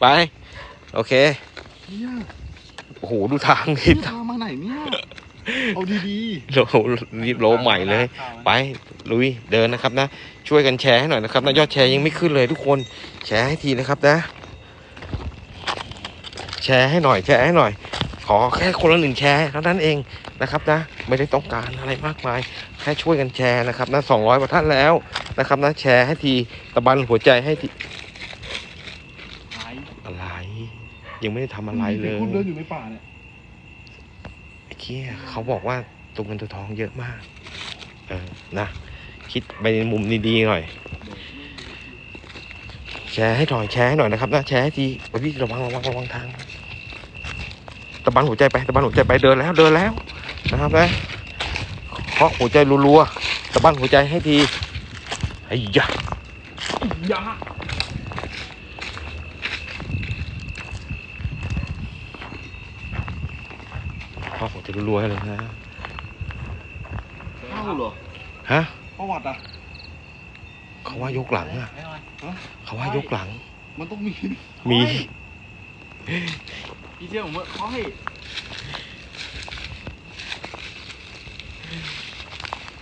ไป โอเคเนี่ยโอ้โหดูทางดินี่ทางมาไหนเนี่ย เอาดีโลรีบโลใหม่เลย ไปลุยเดินนะครับนะ ช่วยกันแชร์ให้หน่อยนะครับนะยอดแชร์ยังไม่ขึ้นเลยทุกคนแชร์ให้ทีนะครับนะ แชร์ให้หน่อย แชร์ให้หน่อย ขอแค่คนละหนึ่งแชร์เท่านั้นเองนะครับนะ ไม่ได้ต้องการอะไรมากมาย แค่ช่วยกันแชร์นะครับนะสองร้อยกว่าท่านแล้วนะครับนะแชร์ให้ทีตะบันหัวใจให้ที ๆหาย อะไร ยังไม่ได้ทำอะไรเลยคุณเดินอยู่ในป่าเนี่ยไอ้เกี้ยเขาบอกว่าตัวเงินตัวทองเยอะมาก เออนะคิดไปในมุมดีๆหน่อย แชร์ให้หน่อยแชร์ให้หน่อยนะครับนะแชร์ให้ทีโอ้ยพี่ระวังระวังระวังทางตะบันหัวใจไปตะบันหัวใจไปเดินแล้วเดินแล้วนะครับนะเคาะหัวใจรัวๆตะบันหัวใจให้ทีไอ้ยะ ยา เคาะหัวใจรัวๆให้เลยนะเข้าเหรอฮะประวัติอะเขาว่ายกหลังอะเขาว่ายกหลัง มันต้องมีมีพี่เชื่อผมว่าเขาให้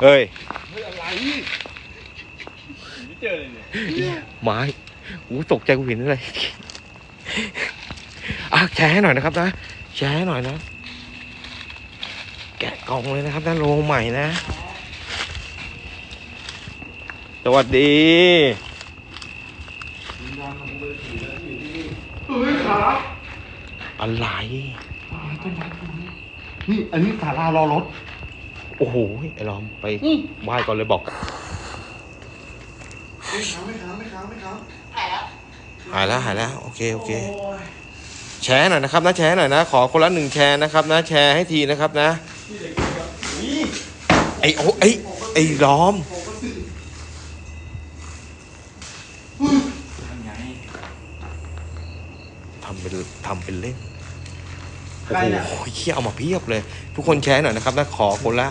เฮ้ยเฮ้ยอะไรไม่เจอเลยเนี่ยไม้อู้ตกใจกูเห็นอะไรอะแชร์ให้หน่อยนะครับนะแชร์ให้หน่อยนะ แกะกล่องเลยนะครับนะโรงใหม่นะ สวัสดีเฮ้ยขาอะไรต้นไม้ต้นไม้นี่อันนี้ศาลารอรถ โอ้โหไอ้ลอมไปอืม ไหว้ก่อนเลยบอกไม่ค้างไม่ค้างไม่ค้างไม่ค้างหายแล้วหายแล้วโอเคโอเคแชร์หน่อยนะครับนะแชร์หน่อยนะ ขอคนละหนึ่งแชร์นะครับนะแชร์ให้ทีนะครับนะ ไอ้โอ้ไอ้ไอ้ล้อมยังไงทำเป็นทำเป็นเล่น โอ้โหเขี้ยเอามาเพียบเลย ทุกคนแชร์หน่อยนะครับนะขอคนละ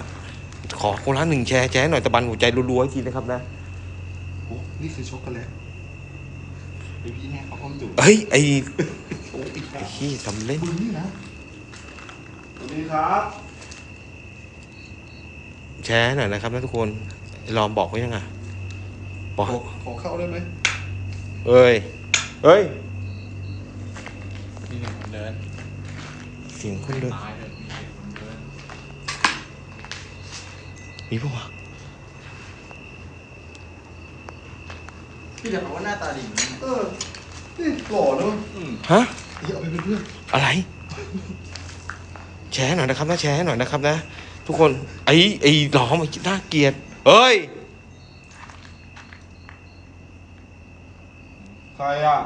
ขอคนละหนึ่งแชร์แชร์หน่อยตะบันหัวใจรัวๆให้ทีนะครับนะโอ้นี่คือช็อกโกแลตไอพี่แน่เขาความจุเฮ้ยไอ้ไอ้ขี้ทำเล่นคุณนี่นะสวัสดีครับ แชร์หน่อยนะครับนะทุกคนไอ้ลอมบอกไว้ยังไงบอกขอขอเข้าได้ไหมเอ้ยเฮ้ยมีหนึ่งคนเดินเสียงคนเดินตายเลยมีหนึ่งคนเดินมีปะวะพี่จะบอกว่าหน้าตาดีเออนี่หล่อเนอะอืมฮะเดี๋ยวเอาไปเป็นเพื่อนอะไร แชร์หน่อยนะครับนะแชร์หน่อยนะครับนะ ทุกคน ไอ้ไอ้หลอมไอ้น่าเกลียดเอ้ย ใครอะ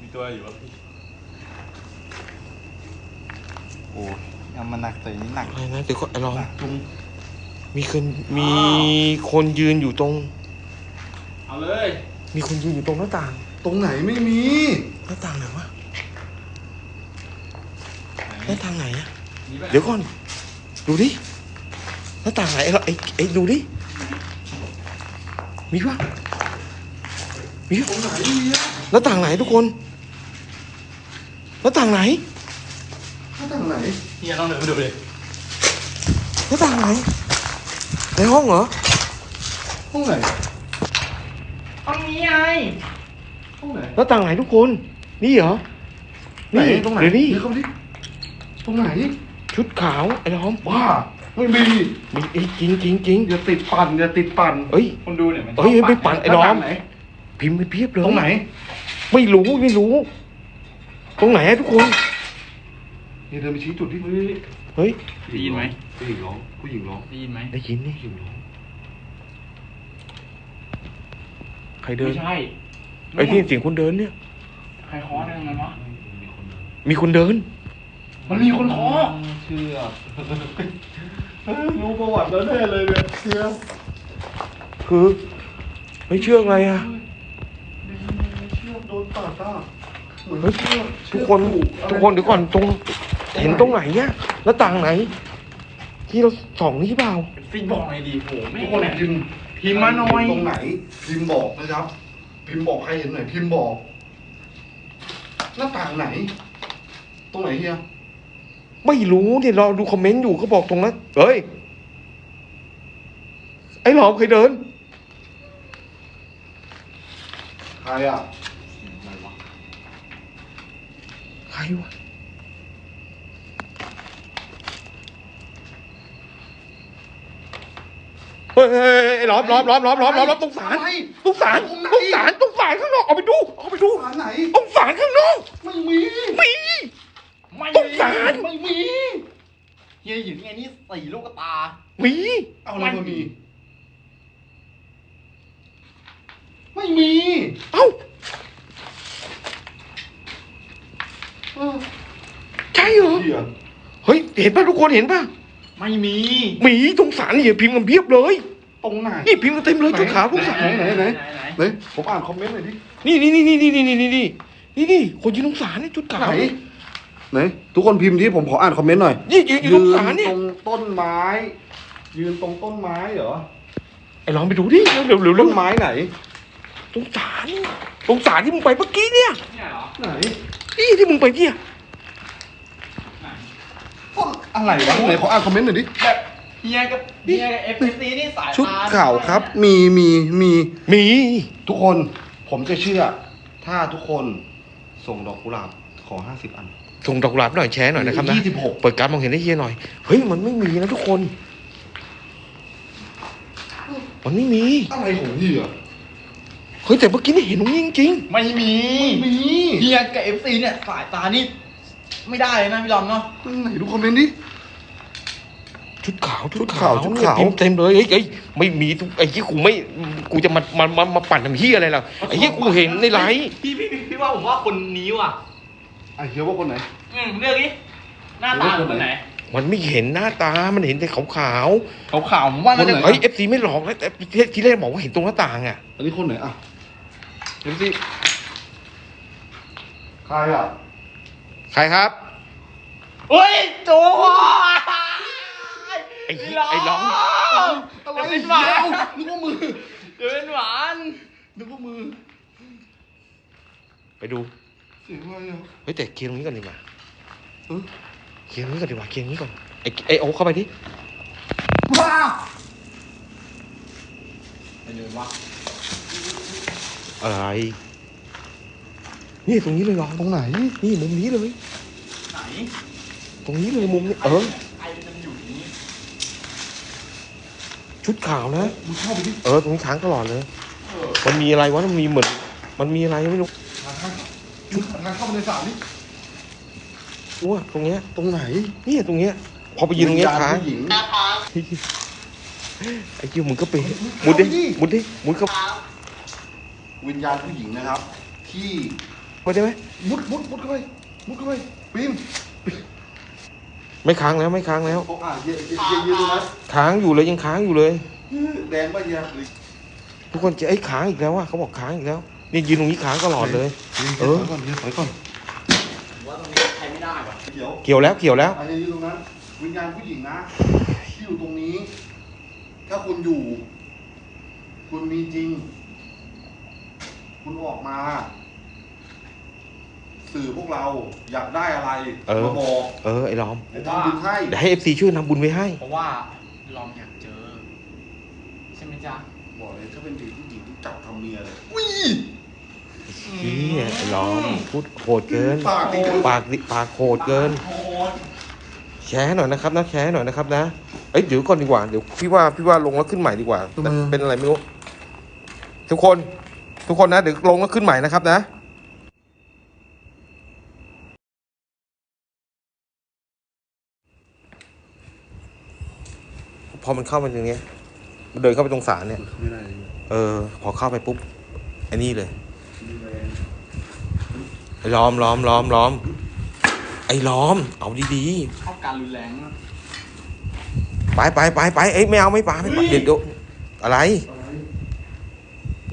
มีตัวอยู่วะพี่ โอ้ยยังมันหนักแต่นี้หนักอะไรนะเดี๋ยวก่อนไอ้ลอม หนักจุงมีคนมีคนยืนอยู่ตรง เอาเลย มีคนยืนอยู่ตรงหน้าต่าง ตรงไหนไม่มี หน้าต่างไหนวะ หน้าต่างไหนอะ มีปะเดี๋ยวก่อน ดูดิหน้าต่างไหนไอ้เราไอ้ไอ้ดูดิ มีปะมีปะตรงไหนดีอะหน้าต่างไหนทุกคนหน้าต่างไหนข้างทางไหนพี่จะต้องเดินไปดูเลยหน้าต่างไหน ในห้องเหรอ ห้องไหน ห้องนี้ไงห้องไหนหน้าต่างไหนทุกคน นี่เหรอไหนตรงไหนหรือนี่เดี๋ยวเขาดิตรงไหน ชุดขาวไอ้ล้อมว้าไม่มีมีไอ้ยจริงจริงจริงอย่าติดปั่นอย่าติดปั่นเอ้ย คนดูเนี่ยมันเอ้ยไม่ปั่นไอ้ล้อมไหนพิมพ์ไปเพียบเลยตรงไหน ไม่รู้ไม่รู้ ตรงไหนอะทุกคน นี่เดินไปชี้จุดที่เฮ้ยได้ยินไหม ผู้หญิงร้องผู้หญิงร้องได้ยินไหมได้ยินนี่ใครเดิไม่นใช่ไอ้นี่เสียงคนเดินเนี่ย ใครเคอได้ยังไงวะมีคนเดิน มันมีคนเคอเชื่อเฮ้ยรู้ประวัติแล้วแน่เลยเนี่ยเชื่อคือไม่เชื่อไงอะเชื่อโดนตัดอะเหมือนเฮ้ยเชื่อทุกคนทุกคนเดี๋ยวก่อนตรงเห็นตรงไหนเนี่ยแล้วต่างไหน ที่เราส่องนี่เปล่าฟินบอกหน่อยดีโหแม่ทุกงคนเนี่ย พิมพ์พิมพ์มาหน่อย ตรงไหน พิมพ์บอกนะครับ พิมพ์บอกใครเห็นหน่อยพิมพ์บอก หน้าต่างไหน ตรงไหนเฮีย ไม่รู้เนี่ยเราดูคอมเมนต์อยู่เขาบอกตรงนั้นเฮ้ย ไอ้หลอมเคยเดิน ใครอะใครวะเฮ้ยเฮ้ยเฮ้ยไอ้หลอมหลอมหลอมหลอมหลอมหลอมหลอมตรงศาลอะไรตรงศาลตรงไหน ตรงศาลตรงศาลข้างนอกเอาไปดูเอาไปดูศาลไหน ตรงศาลข้างนอก ไม่มี มี ไม่ต้องสารไม่มีเฮียอยู่นี่ไงนี่สี่ลูกตา มี เอาอะไรมามี ไม่มี เอ้าเออใช่เหรอ เฮียเฮ้ย เห็นป่ะทุกคนเห็นป่ะไม่มีมีตรงศาลนี่พิมพ์กันเพียบเลย ตรงไหนนี่พิมพ์กันเต็มเลยจุดขาวตรงศาลไหนไหนไหนไหนไหนผมอ่านคอมเมนต์หน่อยดิ นี่นี่นี่นี่นี่นี่นี่นี่นี่นี่คนยืนตรงศาลนี่จุดขาว ไหน ไหนทุกคนพิมพ์ดิผมขออ่านคอมเมนต์หน่อยนี่ยืนอยู่ตรงศาลนี่ตรงต้นไม้ ยืนตรงต้นไม้เหรอไอ้ลองไปดูดิเร็วเร็วเร็วต้เร็วนไม้ไหน ตรงศาลตรงศาลที่มึงไปเมื่อกี้เนี่ยเนี่ยเหรอไหนนี่ที่มึงไปเนี่ยไหนต้นอะไรวะไหนขออ่านคอมเมนต์หน่อยดิแบบเฮียกับเฮียกับเอฟซีนี่สายชุดตข่าวครับ มีมีมีมี ทุกคนผมจะเชื่อ ถ้าทุกคนส่งดอกกุหลาบขอห้าสิบอัน ส่งดอกกุหลาบหน่อยแชร์หน่อยนะครับนะยี่สิบหกเปิดการมองเห็นให้เฮียหน่อย เฮ้ยมันไม่มีนะทุกคน มันไม่มี อะไรของเฮียเฮ้ยแต่เมื่อกี้นี่เห็นตรงนี้จริง ไม่มีมีเฮียกับเอฟซีเนี่ยสายตานี่ไม่ได้เลยนะพี่ลอมเนาะไหนดูคอมเมนต์ดิๆชุดขาวชุดขาวชุดขาวเนี่ยพิมพ์เต็มเลยเฮ้ยเฮ้ยไม่มีทุกไอ้ที่กูไม่กูจะมามามามาปั่นทำเฮียอะไรล่ะไอ้ที่กูเห็นในไลฟ์พี่พี่พี่พี่ว่าผมว่าคนนี้ว่ะ ไอ้เฮียว่าคนไหน อืมเลือกนี้หน้าตาเป็นคนไหนมันไม่เห็นหน้าตา มันเห็นแต่ขาวขาวขาวผมว่าน่าจะๆเฮ้ยเอฟซีไม่หลอกนะแต่ทีแรกบอกว่าเห็นตรงหน้าต่างอะ อันนี้คนไหนอะเดี๋ยวสิใครอะใครครับ เฮ้ยโจไอ้เหี้ยไอ้ร้อง อะไรจะเป็นเฮีหวายนนึกว่ามือจะเป็นหวาน นึกว่ามือไปดูเสียงอะไรอะเฮ้ยแต่เคลียร์ตรงนี้ก่อนดีกว่าเออเคลียร์ตรงนี้ก่อนดีกว่าเคลียร์ตรงนี้ก่อนไอ้ไอ้โอ๊คเข้าไปดิว้าไปเลยวะอะไร นี่ตรงนี้เลยเหรอตรงไหน นี่มุมนี้เลย ไหนตรงนี้เลยมุมนี้เออใครมันจะมาอยู่ที่นี่ชุดขาวนะ มึงเข้าไปดิเออตรงนี้ค้างตลอดเลย เออ มันมีอะไรวะมันมีเหมือน มันมีอะไรไม่รู้ ทางเข้าชุดทางเข้าไปในศาลนี่ว่าตรงเนี้ย ตรงไหนนี่ตรงเนี้ย พอไปยืนตรงเนี้ยค้างผู้หญิงไอ้เหี้ยมึงก็ไปมุดดิมุดดิมุดเข้าวิญญาณผู้หญิงนะครับ ที่ไปได้ไหมมุดมุดมุดเข้าไปมุดเข้าไปปีนไม่ค้างแล้วไม่ค้างแล้วเขาอ่านเยอะเยอะเยอะเยอะดูนะค้างอยู่เลยยังค้างอยู่เลย แดงป่ะเฮียหรือทุกคนจะไอ้ยค้างอีกแล้วว่ะเขาบอกค้างอีกแล้ว นี่ยืนตรงนี้ค้างตลอดเลยเออ ถอยก่อนเฮียถอยก่อนผมว่าตรงนี้ใช้ไม่ได้ว่ะเดี๋ยวเกี่ยวแล้วเกี่ยวแล้วอันนี้อยู่ตรงนั้น วิญญาณผู้หญิงนะที่อยู่ตรงนี้ ถ้าคุณอยู่ คุณมีจริง คุณออกมา สื่อพวกเราอยากได้อะไรเออ มาบอกเออไอ้ล้อมเดี๋ยวทำบุญให้เดี๋ยวให้เอฟซีช่วยทำบุญไว้ให้ เพราะว่าลองอยากเจอ ใช่ไหมจ๊ะบอกเลยถ้าเป็นเด็กผู้หญิงที่จับทำเมียเลย เฮียไอ้ล้อมพูดโหดเกิน ปากดิปากดิปากโหดเกิน โหดแชร์ให้หน่อยนะครับนะแชร์ให้หน่อยนะครับนะเอ้ยเดี๋ยวก่อนดีกว่าเดี๋ยวพี่ว่าพี่ว่าลงแล้วขึ้นใหม่ดีกว่าแต่เป็นอะไรไม่รู้ทุกคน ทุกคนนะเดี๋ยวลงแล้วขึ้นใหม่นะครับนะพอมันเข้ามาตรงเนี้ยมันเดินเข้าไปตรงศาลเนี่ย ไม่ได้เลยเออ พอเข้าไปปุ๊บไอ้นี่เลยไอ้ ล้อมล้อมล้อมล้อม ไอ้ล้อม เอาดีชอบการรุนแรงอะๆ ไปไปไปไปเอ้ยไม่เอาไม่ปาไม่ปาเฮ้ยเดี๋ยวเดี๋ยวอะไร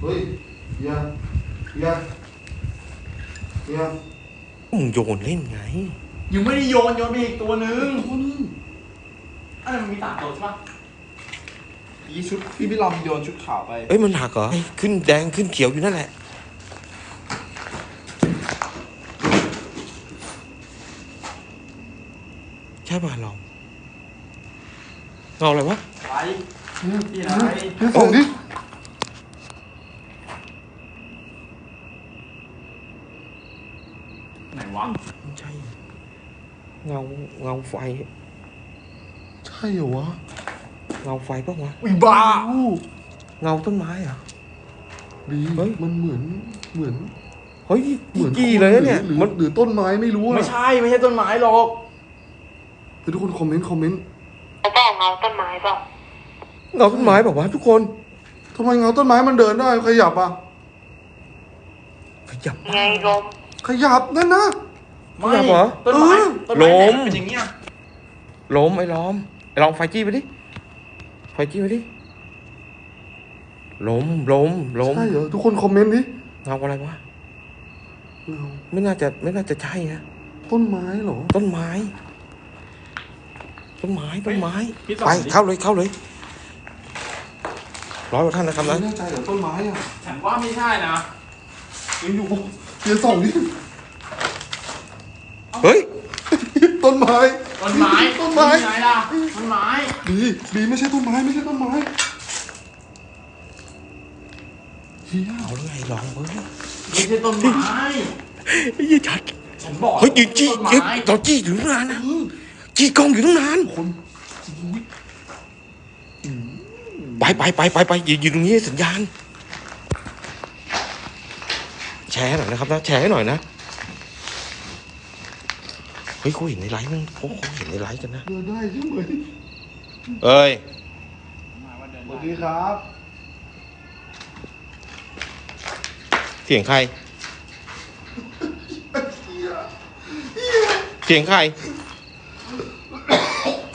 เฮ้ยเฮียเฮียเฮียมึงโยนเล่นไง ยังไม่ได้โยนโยนไปอีกตัวนึงตัวนึงอันนั้นมันมีสามตัวใช่ปะยี่ชุดพี่พี่ลอมโยนชุดขาวไป เอ้ยมันหักเหรอเอ้ยขึ้นแดงขึ้นเขียวอยู่นั่นแหละ ใช่ป่ะลองเงาอะไรวะไปที่ไหนให้ส่องดิไหนวะไม่ใช่เงาเงาไฟ ใช่เหรอวะเงาไฟปะวะอุ้ยบ้าอู้เงาต้นไม้เหรอะบีเฮ้ยมันเหมือนเหมือนเฮ้ยเหมือนจี้เลยนะเนี่ยหรือมันหรือต้นไม้ไม่รู้อะไม่ใช่ ไม่ใช่ต้นไม้หรอก เฮ้ยทุกคนคอมเมนต์คอมเมนต์เขาบอกเงาต้นไม้เปล่าเงาต้นไม้แบบว่าวะทุกคนทำไมเงาต้นไม้มันเดินได้ขยับอะขยับไงลมขยับนั่นนะไม่ไม่เหรอต้นไม้เออต้นไม้ล้มเนี่ยเป็นอย่างเงี้ยล้มไอ้ล้อมไอ้ล้อมไฟจี้ไปดิไฟจี้ไปดิล้มล้มล้มใช่เหรอทุกคนคอมเมนต์ดิเงาอะไรวะเงาไม่น่าจะไม่น่าจะใช่นะต้นไม้เหรอ ต้นไม้ ต้นไม้ต้นไม้พี่สอไปงดิ เข้าเลยเข้าเลยร้อยกว่าท่านนะครับไม่นะแน่ใจเหรอต้นไม้อะฉันว่าไม่ใช่นะยังอยู่เดี๋ยวส่องดิเฮ้ยต้นไม้ต้นไม้ต้นไม้ที่ไหนล่ะต้นไม้บีบีไม่ใช่ต้นไม้ไม่ใช่ต้นไม้เฮียเอาแล้วไงลองเบิ้งไม่ใช่ต้นไม้ไอ้ยี่ชัดฉันบอกเฮ้ยยืนจี้ต้นไม้เฮ้ยเราจี้อยู่ตั้งนานนะจี้ กล้องอยู่ตั้งนานคนไปไปไปไปไปยืนยืนตรงนี้ให้สัญญาณ แชร์หน่อยนะครับนะแชร์ให้หน่อยนะเฮ้ยเขาเห็นในไลฟ์มั้งเขาเขาเห็นในไลฟ์กันนะเดินได้ใช่ไหมเอ้ยสวัสดีครับ เสียงใคร เสียงใคร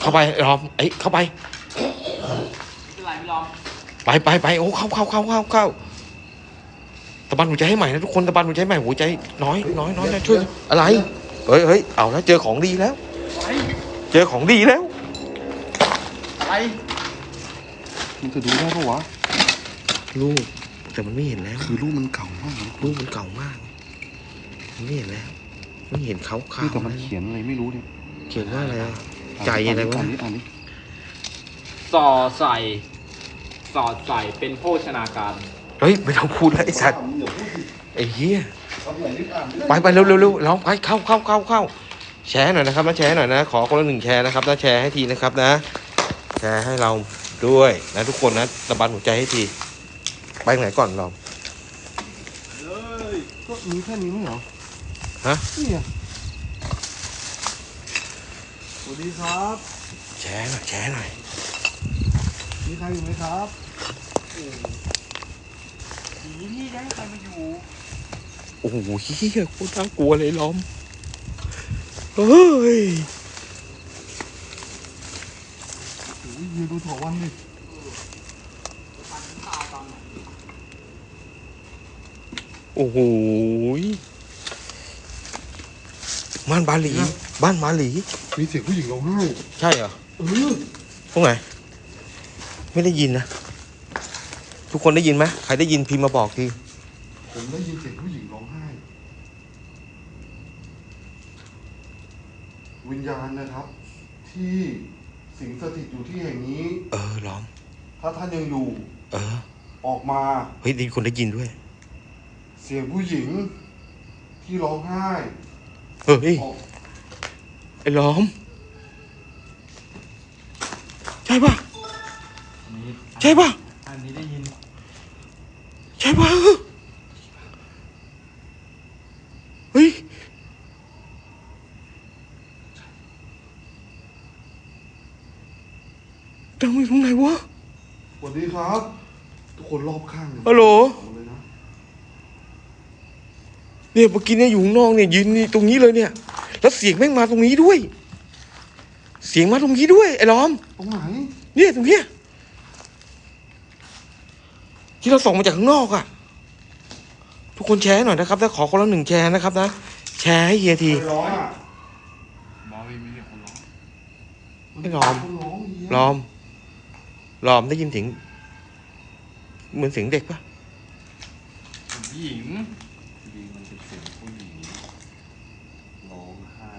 เข้าไปรอมเอ้ยเข้าไปเป็นไรพี่ลอมไปไปไปโอ้เข้าเข้าเข้าเข้าเข้าตะบันหัวใจให้ใหม่นะทุกคนตะบันหัวใจใหม่หัวใจน้อยน้อยน้อยนะช่วยอะไรเฮ้ยเฮ้ยเอาแล้วเจอของดีแล้วอะไรเจอของดีแล้วอะไรมันจะดูได้ปะวะลูกแต่มันไม่เห็นแล้ว คือรูปมันเก่ามากนะลูกมันเก่ามากมันไม่เห็นแล้วไม่เห็นเขาขานี่วแต่มันเขียนอะไรไม่รู้เนี่ยเขียนว่าอะไรอะ ใจอะไรวะอ่านดิอ่านดิสอใส่สอดใส่เป็นโภชนาการ เฮ้ยไม่ต้องพูดแล้วไอ้สัตว์เดี๋ยวพูดดิไอ้เหี้ยเอาไหนรีบอ่านม่ด้ไปไปเร็วเร็วเร็วลองไปเข้าเข้าเข้าเข้าแชร์หน่อยนะครับนะแชร์หน่อยนะ ขอคนละหนึ่งแชร์นะครับนะแชร์ให้ทีนะครับนะ แชร์ให้เราด้วยนะทุกคนนะตะบันหัวใจให้ที ไปไหนก่อนเราก็มีแค่นี้ไม่เหรอฮะเนี่ย สวัสดีครับ แชร์หน่อยแชร์หน่อย มีใครอยู่ไหมครับผีที่ได้ใครมาอยู่ โอ้โหเฮียโคตรน่ากลัวเลยล้อม เฮ้ยโอ้ยยืนดูถอวันดิโอ้โหบ้านบาหลี บ้านมาหลี มีเสียงผู้หญิงร้องไห้ใช่เหรอเออตรงไหน ไม่ได้ยินนะ ทุกคนได้ยินไหมใครได้ยินพิมพ์มาบอกทีผมได้ยินเสียงผู้หญิงร้องไห้ วิญญาณนะครับ ที่สิงสถิตอยู่ที่แห่งนี้ เออล้อมถ้าท่านยังอยู่ เออ ออกมาเฮ้ยได้คนได้ยินด้วย เสียงผู้หญิงที่ร้องไห้เฮ้ย ออก ไอ้ล้อม ใช่ป่ะอันนี้ใช่ป่ะอันนี้ได้ยินใช่ป่ะเฮ้ยดังไปตรงไหนวะสวัสดีครับ ทุกคนรอบข้างเนี่ยฮัลโหล เอาเลยนะ เนี่ยเมื่อกี้เนี่ยอยู่ข้างนอกเนี่ยยืนนี่ตรงนี้เลยเนี่ย แล้วเสียงแม่งมาตรงนี้ด้วย เสียงมาตรงนี้ด้วยไอ้ล้อม ตรงไหนเนี่ยตรงเนี้ยที่เราส่งมาจากข้างนอกอะทุกคนแชร์หน่อยนะครับถ้าขอคนละหนึ่งแชร์นะครับนะแชร์ให้เฮียทีใครร้องอะบอมีมีเสียงคนร้องไม่ร้อง คนร้องเหี้ยลอมลอมได้ยินเสียงเหมือนเสียงเด็กปะผู้หญิงดีมันเป็นเสียงผู้หญิงร้องไห้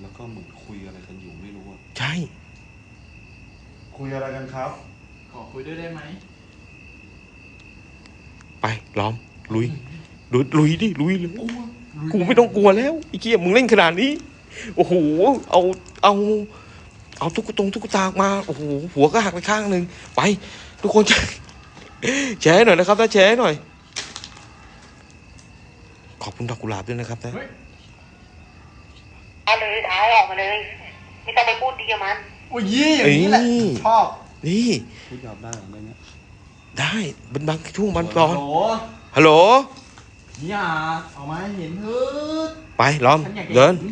แล้ว ก็ก็เหมือนคุยอะไรกันอยู่ไม่รู้อะใช่ คุยอะไรกันครับ ขอคุยด้วยได้ไหม ไปล้อม ลุย ลุยลุยดิลุยเลยกูไม่ต้องกลัวแล้วไอ้เกียมึงเล่นขนาดนี้ โอ้โหเอาเอา เอาตุ๊กตงตุ๊กตามา โอ้โหหัวก็หักไปข้างหนึ่งไป ทุกคนแชร์แชร์หน่อยนะครับถ้าแชร์หน่อย ขอบคุณดอกกุหลาบด้วยนะครับนะ เฮ้ยเอาเลยท้ายออกมาเลย ไม่ต้องไปพูดดีกับมันโอ้ยยี่อย่างนี้แหละชอบนี่พูดหยาบได้เหรอในเนี้ยได้เป็นบางช่วงบางตอนโอ้โหฮัลโหลอย่าเอามาให้เห็นเถิดไปล้อมฉันอยากเดินห็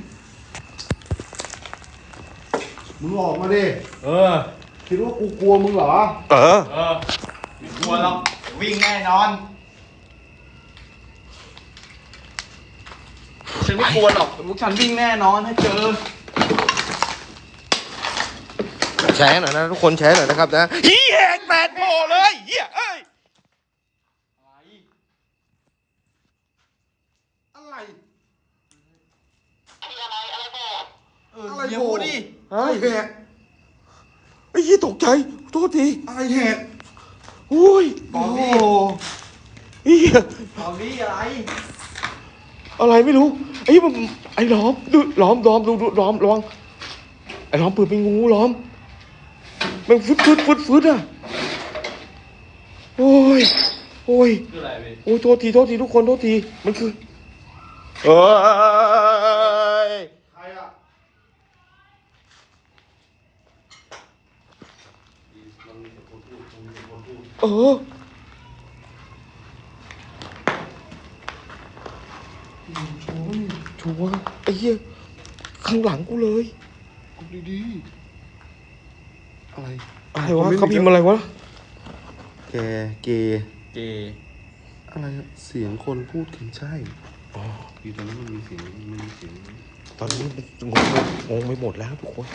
มึงออกมาดิ เออ คิดว่ากูกลัวมึงเหรอ เออ เออไม่กลัวหรอกวิ่งแน่นอน ฉันไม่กลัวหรอกพวกฉันวิ่งแน่นอนถ้าเจอ แชร์หน่อยนะทุกคนแชร์หน่อยนะครับนะฮีแหกแปดโมเลยเฮียเอ้ยอะไร อะไรอะไรบอกเอออย่าพูดดิอะไรแหกไอ้เหี้ยตกใจโทษทีอะไรแหกโอ้ยบอกดิเฮียบอกดิอะไร อะไรไม่รู้ไอ้มันไอ้ล้อมดูล้อมล้อมดูดูล้อมระวังไอ้ล้อมเปิดเป็นงูล้อมมันฟึดฟึดฟึดฟึดอะโอ้ยโอ้ยคืออะไรเว้ยโอ้ยโทษทีโทษทีทุกคนโทษทีมันคือเอ้ยใครอะมันมีแต่คนพูดมันมีแต่คนพูดเออ ชัวร์ไอ้เหี้ยข้างหลังกูเลยเอาดีๆอะไรอะไรวะเขาพิมพ์อะไรวะแกเกเกอะไรอะเสียงคนพูดถึงใช่อ๋อดีตอนนี้มันมีเสียงมันมีเสียงตอนนี้มันงงงงไปหมดแล้วทุกคน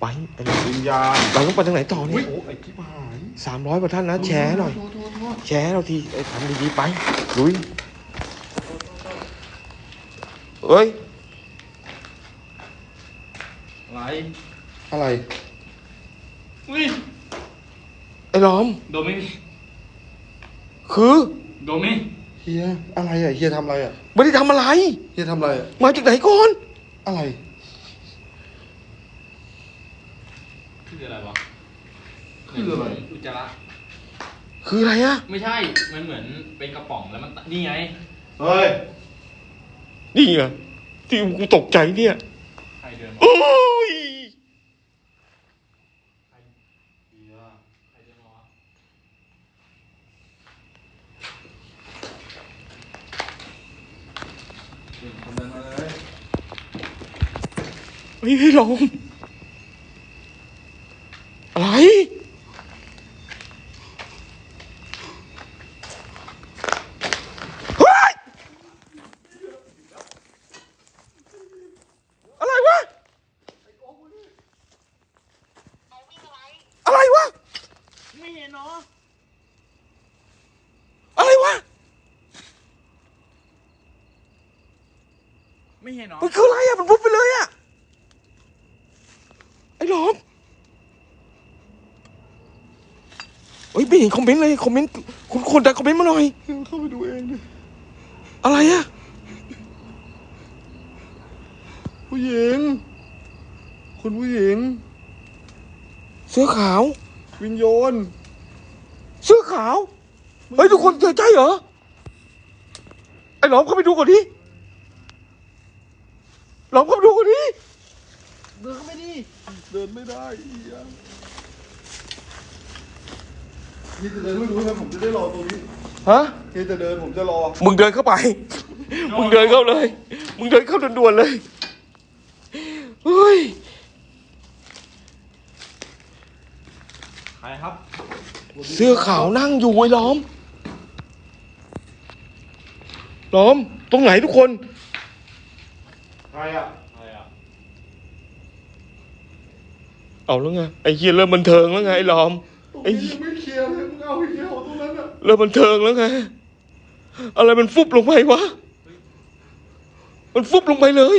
ไปไปเลยวิญญาณเราต้องไปทางไหนต่ออุ้เนี่ยยโอ้ไอ้ที่หายสามร้อยกว่าท่านนะแชร์หน่อยโทษโทษโทษแชร์เราทีไอ้ทำดีๆไปลุย เอ้ย อะไรอะไร อุ้ยไอ้ล้อม โดมิคือโดมิเฮียอะไรอะเฮียทำอะไรอะไม่ได้ทำอะไร เฮียทำอะไรอะมาจากไหนก่อน อะไรคืออะไรวะคืออะไรอุจจาระคืออะไรอะไม่ใช่ มันเหมือนเป็นกระป๋องแล้วมันตนี่ไง เฮ้ย นี่ไงที่กูตกใจเนี่ยใครเดินมาโอ้ยใครใครเดินมาวะเดินคนเดินมาเลยเฮ้ยให้ล้อมอะไรเฮ้ยอะไรวะ อะไรวะ ไม่เห็นเนาะ อะไรวะ ไม่เห็นเนาะมันคืออะไรอะมันปุ๊บไปเลยอะไอ้หลอมเฮ้ยไม่เห็นคอมเมนต์เลยคอมเมนต์คุณคนแต่คอมเมนต์มาหน่อยเข้าไปดูเองดิอะไรอะผู้หญิงคุณผู้หญิง เสื้อขาว วิญญาณเสื้อขาว เฮ้ย ทุกคนเจอใจเหรอ ไอ้หลอมเข้าไปดูก่อนดิห ลอมเข้าไปดูก่อนดิเดินเข้าไปดิเดินไม่ได้เฮียนี่จะเดินไม่รู้นะผมจะได้รอตรงนี้ฮะ เฮียจะเดินผมจะรอ มึงเดินเข้าไป มึงเดินเข้าเลย มึงเดินเข้าด่วนๆเลยเฮ้ย ใครครับเสื้อขาวนั่งอยู่ไอ้ล้อม ล้อม ตรงไหนทุกคนใค รอะใครอะเอาแล้วไงไอ้เฮียเริ่มบันเทิงแล้วไงไอ้ล้อมตรงไอ้นี้ยังไม่เคลียร์เลยมึงเอาเฮียเอาตรงนั้นอะเริ่มบันเทิงแล้วไงอะไรมันฟุบลงไปวะมันฟุบลงไปเลย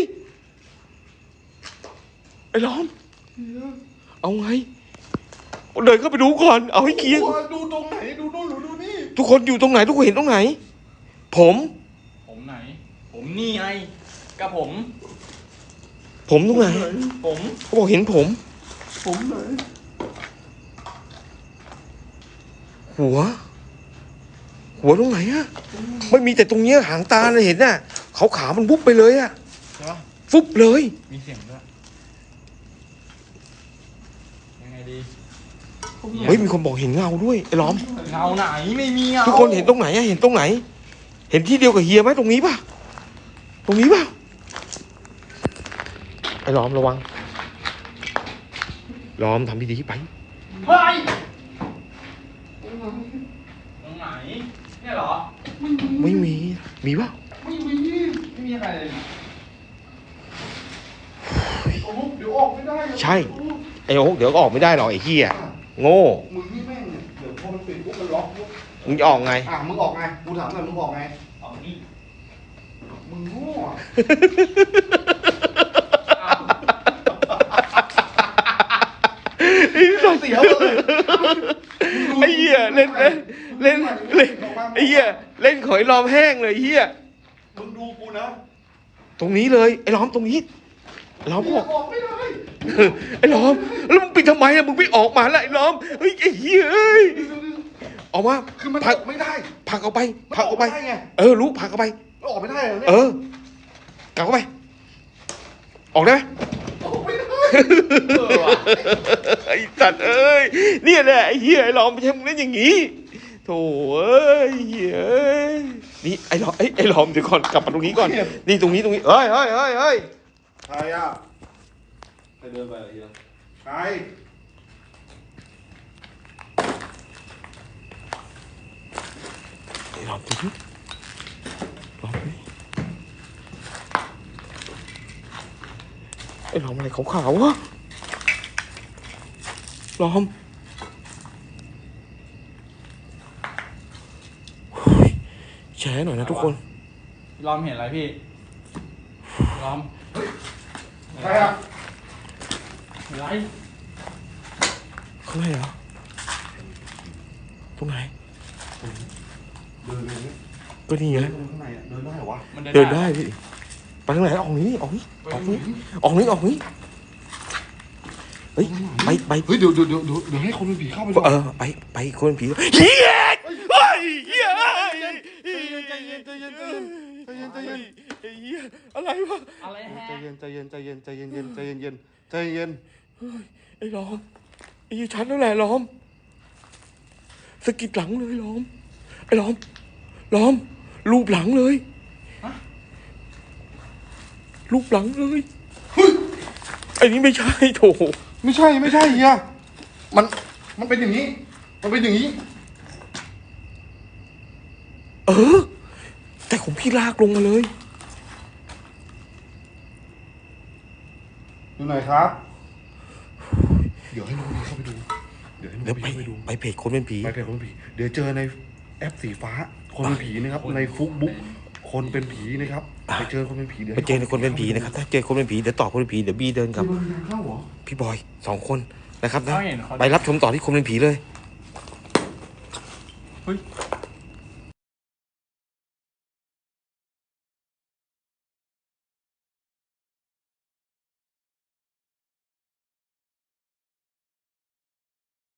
ไอ้ล้อม เอาไงเดินเข้าไปดูก่อน เอาให้เคลียร์ดูตรงไหนดูนู่นหรือดูนี่ทุกคนอยู่ตรงไหนทุกคนเห็นตรงไหน ผม ผมไหน ผมนี่ไงกับผม ผมตรงไหนผมเขาบอกเห็นผม ผมไหนหัว หัวตรงไหนอะไม่มีแต่ตรงเนี้ยหางตาเลยเห็นน่ะเขาขามันวุบไปเลยอะใช่ปะฟุบเลย มีเสียงด้วยยังไงดีเฮ้ยมีคนบอกเห็นเงาด้วยไอ้ล้อม เงาไหนไม่มีเงาทุกคนเห็นตรงไหนอะเห็นตรงไหน เห็นที่เดียวกับเฮียไหมตรงนี้ป่ะ ตรงนี้ป่ะ ไอ้ล้อมระวัง ล้อมทำพิธีไป เฮ้ยตรงไหน เนี่ยเหรอ ไม่มี มีป่ะไม่มี ไม่มีอะไรเลยโอ้โหเดี๋ยวออกไม่ได้อะใช่ ไอ้โอ๊กเดี๋ยวก็ออกไม่ได้หรอกไอ้เฮียโง่ มึงนี่แม่งเนี่ยเดี๋ยวพอมันปิดปุ๊บมันล็อกปุ๊บมึงจะออกไง อะมึงออกไง กูถามหน่อยมึงออกไงเอานี่ มึงโง่อะ ไอ้สัส เสียวเลยไอ้เหี้ยเล่นเล่นเล่นเล่นไอ้เหี้ยเล่นขอยลอมแห้งเลยไอ้เหี้ยมึงดูกูนะ ตรงนี้เลยไอ้ล้อมตรงนี้ล้อมมึงบอกออกไม่ได้ไอ้ล้อมแล้วมึงปิดทำไมอะมึงไม่ออกมาละไอ้ล้อมเฮ้ยไอ้เหี้ยเอ้ยออกมาคือมันผลัอกอกไม่ได้ผลักออกไปผลักออกไปมันออกไม่ได้ไงเออรู้ผลักออกไปมันออกไม่ได้เหรอเนี่ยเออกลับเข้าไป ออกได้ไหมออก ไม่ได้เออว่ะไอ้สัตว์เอ้ยเนี่ยแหละไอ้เหี้ยไอ้ล้อมไม่ใช่มึงเล่นอย่างงี้โถ่เอ้ยเหี้ยเอ้ยนี่ไอ้ล้อมไอ้ไอ้ล้อมเดี๋ยวก่อนกลับมาตรงนี้ก่อนนี่ตรงนี้ตรงนี้เฮ้ยเฮ้ยเฮ้ยเฮ้ยใครอะใครเดินไปอะไรเงี้ยใครไอ้ล้อมดูดิล้อมดิ ไอ้ล้อมอะไรขาวๆวะล้อมเฮ้ยแชร์หน่อยนะทุกคนพี่ล้อมเห็นอะไรพี่ล้อมใครอะเห็นอะไรข้างในเหรอตรงไหนเดินเลยเนี่ยก็นี่ไงเดินข้างในอะเดินได้เหรอวะ มันเดินได้พี่ ไปทางไหนออกนี้ออกนี้ออกนี้ออกนี้ออกนี้เฮ้ยไปไปเฮ้ยเดี๋ยวเดี๋ยวเดี๋ยวให้คนผีเข้าไปเออไปไปคนเป็นผีเฮียเฮ้ยเฮียใจเย็นใจเย็นใจเย็นใจเย็นใจเย็นไอ้เหี้ยอะไรวะอะไรฮะใจเย็นใจเย็นใจเย็นใจเย็นใจเย็นใจเย็นใจเย็นไอ้ล้อมไอ้ยชั้นนั่นแหละล้อมสะกิดหลังเลยล้อมไอ้ล้อมล้อมรูปหลังเลย รูปหลังเลยไอ้นี่ไม่ใช่โถไม่ใช่ไม่ใช่เฮียมันมันเป็นอย่างนี้ มันเป็นอย่างนี้ เออ แต่ของพี่ลากลงมาเลยดูหน่อยครับ เดี๋ยวให้น้องพีเข้าไปดู เดี๋ยวให้น้เดี๋ยอวงไปพีเข้าไปดู ไปเพจคนเป็นผี ไปเพจคนเป็นผี เดี๋ยวเจอในแอปสีฟ้า คนเป็นผีนะครับ ในฟุกบุ๊กคนเป็นผีนะครับ ไปเจอคนเป็นผีเดี๋ยวไปเจอในคนเป็นผีนะครับถ้าเจอคนเป็นผีเดี๋ยวตอบคนเป็นผีเดี๋ยวบี้เดินกับเดินเข้าเหรอพี่บอยสองคนนะครับนะเขาเห็นเขาไปรับชมต่อที่คนเป็นผีเลยเฮ้ย